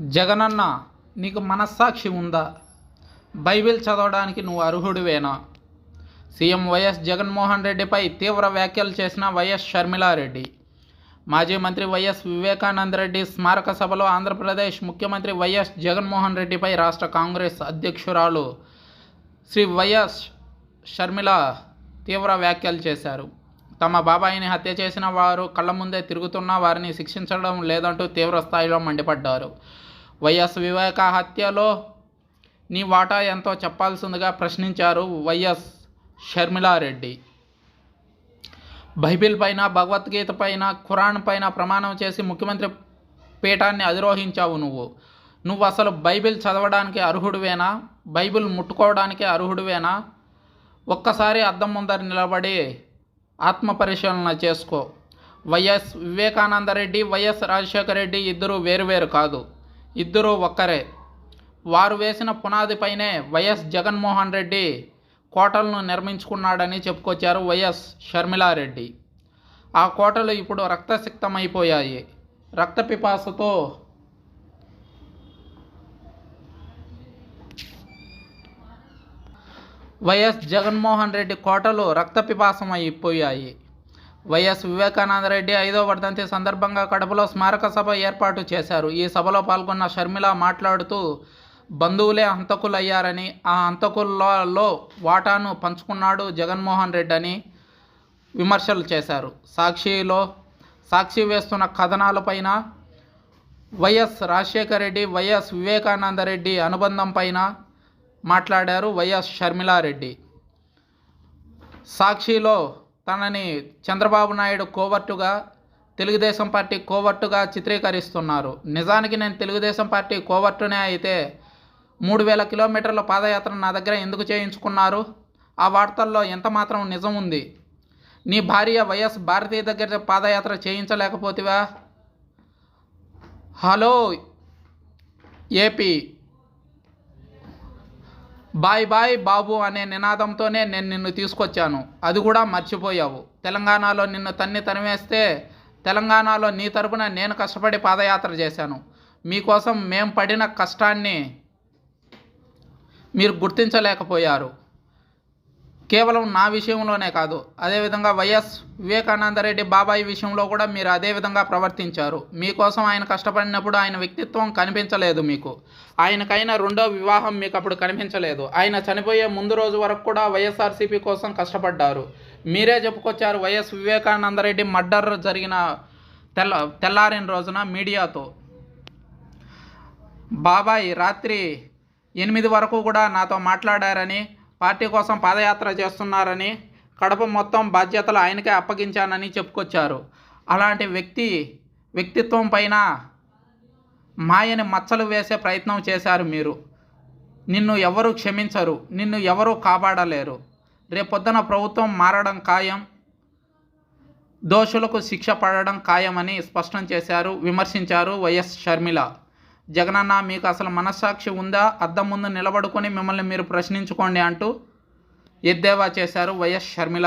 జగనన్న నీకు మనస్సాక్షి ఉందా? బైబిల్ చదవడానికి నువ్వు అర్హుడివేనా? సీఎం వైఎస్ జగన్మోహన్ రెడ్డిపై తీవ్ర వ్యాఖ్యలు చేసిన వైఎస్ షర్మిలారెడ్డి మాజీ మంత్రి వైఎస్ వివేకానంద రెడ్డి స్మారక సభలో ఆంధ్రప్రదేశ్ ముఖ్యమంత్రి వైఎస్ జగన్మోహన్ రెడ్డిపై రాష్ట్ర కాంగ్రెస్ అధ్యక్షురాలు శ్రీ వైఎస్ షర్మిల తీవ్ర వ్యాఖ్యలు చేశారు. తమ బాబాయిని హత్య చేసిన వారు కళ్ళ ముందే తిరుగుతున్న వారిని శిక్షించడం లేదంటూ తీవ్ర స్థాయిలో మండిపడ్డారు. వైఎస్ వివేక హత్యలో నీ వాటా ఎంతో చెప్పాల్సిందిగా ప్రశ్నించారు వైఎస్ షర్మిలారెడ్డి. బైబిల్ పైన భగవద్గీత పైన ఖురాన్ పైన ప్రమాణం చేసి ముఖ్యమంత్రి పీఠాన్ని అధిరోహించావు నువ్వు. నువ్వు అసలు బైబిల్ చదవడానికి అర్హుడివేనా? బైబిల్ ముట్టుకోవడానికి అర్హుడివేనా? ఒక్కసారి అద్దం ముందర నిలబడి ఆత్మ పరిశీలన చేసుకో. వైఎస్ వివేకానంద రెడ్డి వైఎస్ రాజశేఖర రెడ్డి ఇద్దరు వేరువేరు కాదు. ఇద్దరూ ఒక్కరే. వారు వేసిన పునాదిపైనే వైఎస్ జగన్మోహన్ రెడ్డి కోటలను నిర్మించుకున్నాడని చెప్పుకొచ్చారు వైఎస్ షర్మిలారెడ్డి. ఆ కోటలు ఇప్పుడు రక్తసిక్తమైపోయాయి. రక్త పిపాసతో వైఎస్ జగన్మోహన్ రెడ్డి కోటలు రక్తపిపాసం అయిపోయాయి వైఎస్ వివేకానంద రెడ్డి ఐదో వర్ధంతి సందర్భంగా కడపలో స్మారక సభ ఏర్పాటు చేశారు. ఈ సభలో పాల్గొన్న షర్మిల మాట్లాడుతూ బంధువులే హంతకులయ్యారని ఆ హంతకులలో వాటాను పంచుకున్నాడు జగన్మోహన్ రెడ్డి అని విమర్శలు చేశారు. సాక్షిలో సాక్షి వేస్తున్న కథనాలపైన వైఎస్ రాజశేఖర రెడ్డి వైఎస్ వివేకానంద రెడ్డి అనుబంధం పైన మాట్లాడారు వైఎస్ షర్మిలారెడ్డి. సాక్షిలో తనని చంద్రబాబు నాయుడు కోవర్టుగా తెలుగుదేశం పార్టీ కోవర్టుగా చిత్రీకరిస్తున్నారు. నిజానికి నేను తెలుగుదేశం పార్టీ కోవర్టునే అయితే మూడు వేల కిలోమీటర్ల పాదయాత్ర నా దగ్గర ఎందుకు చేయించుకున్నారు? ఆ వార్తల్లో ఎంత మాత్రం నిజం ఉంది? నీ భార్య వైఎస్ భారతీయ దగ్గర పాదయాత్ర చేయించలేకపోతివా? Hello AP bye bye Babu అనే నినాదంతోనే నేను నిన్ను తీసుకొచ్చాను. అది కూడా మర్చిపోయావు. తెలంగాణలో నిన్ను తన్ని తనివేస్తే తెలంగాణలో నీ తరపున నేను కష్టపడి పాదయాత్ర చేశాను. మీకోసం మేము పడిన కష్టాన్ని మీరు గుర్తించలేకపోయారు. కేవలం నా విషయంలోనే కాదు. అదేవిధంగా వైఎస్ వివేకానందరెడ్డి బాబాయ్ విషయంలో కూడా మీరు అదే విధంగా ప్రవర్తించారు. మీకోసం ఆయన కష్టపడినప్పుడు ఆయన వ్యక్తిత్వం కనిపించలేదు మీకు. ఆయనకైనా రెండో వివాహం మీకు అప్పుడు కనిపించలేదు. ఆయన చనిపోయే ముందు రోజు వరకు కూడా వైఎస్ఆర్సీపీ కోసం కష్టపడ్డారు. మీరే చెప్పుకొచ్చారు వైఎస్ వివేకానందరెడ్డి మర్డర్ జరిగిన తెల్ల తెల్లారిన రోజున మీడియాతో. బాబాయ్ రాత్రి ఎనిమిది వరకు కూడా నాతో మాట్లాడారని పార్టీ కోసం పాదయాత్ర చేస్తున్నారని కడప మొత్తం బాధ్యతలు ఆయనకే అప్పగించానని చెప్పుకొచ్చారు. అలాంటి వ్యక్తి వ్యక్తిత్వం పైన మాయని మచ్చలు వేసే ప్రయత్నం చేశారు మీరు. నిన్ను ఎవరు క్షమించరు నిన్ను ఎవరు కాపాడలేరు. రేపొద్దున ప్రభుత్వం మారడం ఖాయం దోషులకు శిక్ష పడడం ఖాయమని స్పష్టం చేశారు విమర్శించారు వైఎస్ షర్మిల. జగనన్న మీకు అసలు మనస్సాక్షి ఉందా? అద్దం ముందు నిలబడుకొని మిమ్మల్ని మీరు ప్రశ్నించుకోండి అంటూ ఎద్దేవా చేశారు వైఎస్ షర్మిల